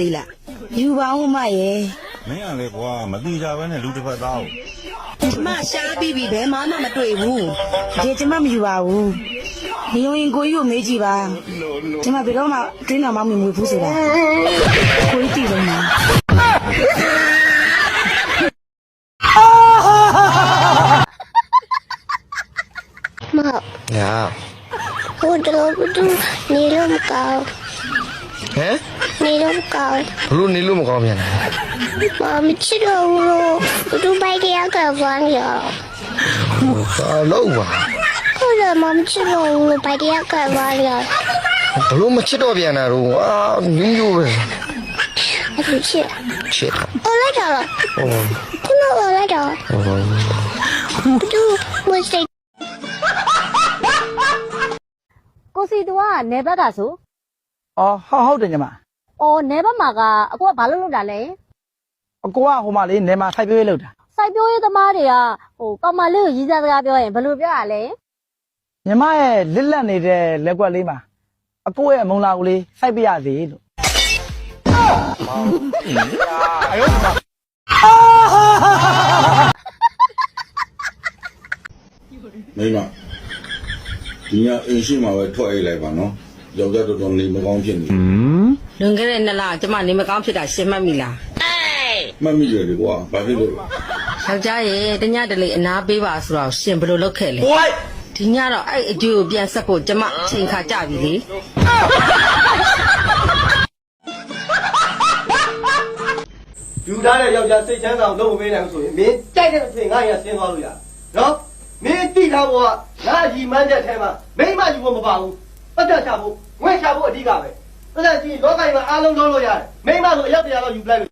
သေးလားယူပါဦးမရဲ့မင်းကလေကွာမတိကြပဲနဲ့လူတစ်ဖက်သားကိုကျမရှားပြီးပြီဘယ်မှမမတွေ့ဘူးဒီကျမမယူပါဘူးဒီယုံရင်ကိုကြီးကိုမေးကြည့်ပါကျမဘယ်တော့မှတင်းတော်မှမမွေဘူးဆိုတာကိုကြီးတည်လုံးမှာမညာဟိုတော့ဘူးသူနေလို့မကောင်း ဟမ်နေလို့မကောင်းဘလို့နေလို့မကောင်းပြန်လဲမမချစ်တော့ဘူးလို့ဘူးသူပိုက်တရားကဝမ်းရောဟာလုံးပါကိုယ်ကမမချစ်တော့ဘူးလို့ပိုက်တရားကဝမ်းရောဘလို့မချစ်တော့ပြန်တာတော့အာမျိုးမျိုးပဲအဲ့လိုချစ်ချစ်တာဟိုလိုက်တော့ဟောခုနကလိုက်တော့ဟောဘူးသူမစိတ်ကိုစီတူကနေဘက်ကဆို အော်ဟုတ်ဟုတ်တယ်ညီမအော်နေဘက်မှာကအကိုကဘာလို့လုပ်တာလဲအကိုကဟိုမှာလေးနေမှာထိုက်ပြေးလောက်တာစိုက်ပျိုးရေးသမားတွေကဟိုကောင်မလေးကိုရည်စားစကားပြောရင်ဘယ်လိုပြောရလဲညီမရဲ့လစ်လက်နေတဲ့လက်ကွက်လေးမှာအကိုရဲ့မုံလာကိုလေးစိုက်ပြရစီလို့မိမဒီညအိမ်ရှိမှာပဲထွက်အိတ်လိုက်ပါနော် ယောက်ျားတော်တော်နေမကောင်းဖြစ်နေလွန်ခဲ့တဲ့နှစ်လကျမနေမကောင်းဖြစ်တာရှင်းမှတ်မိလားမှတ်မိရတယ်ကွာဘာဖြစ်လို့ယောက်ျားရဲ့တညတလေအနာပေးပါဆိုတော့ရှင်ဘယ်လိုလုပ်ခဲ့လဲဒီညတော့အဲ့အကျိုးကိုပြန်ဆက်ဖို့ကျမအချိန်ခါကြပြီလေယူထားတဲ့ယောက်ျားစိတ်ချမ်းသာအောင်လုပ်မပေးနိုင်ဘူးဆိုရင်မင်းကြိုက်တဲ့အချိန်ငါ့ရဆင်းသွားလို့ရနော်မင်းတိထားဖို့ကငါရီမန်းတဲ့ထဲမှာမိမယူဖို့မပါဘူး ပတ်သက်ချဖို့ငွေချဖို့အဓိကပဲပတ်သက်ကြည့်လောကကြီးမှာအားလုံးလုံးလို့ရတယ်မိမဆိုအယောက်တရားတော့ယူပလိုက်လို့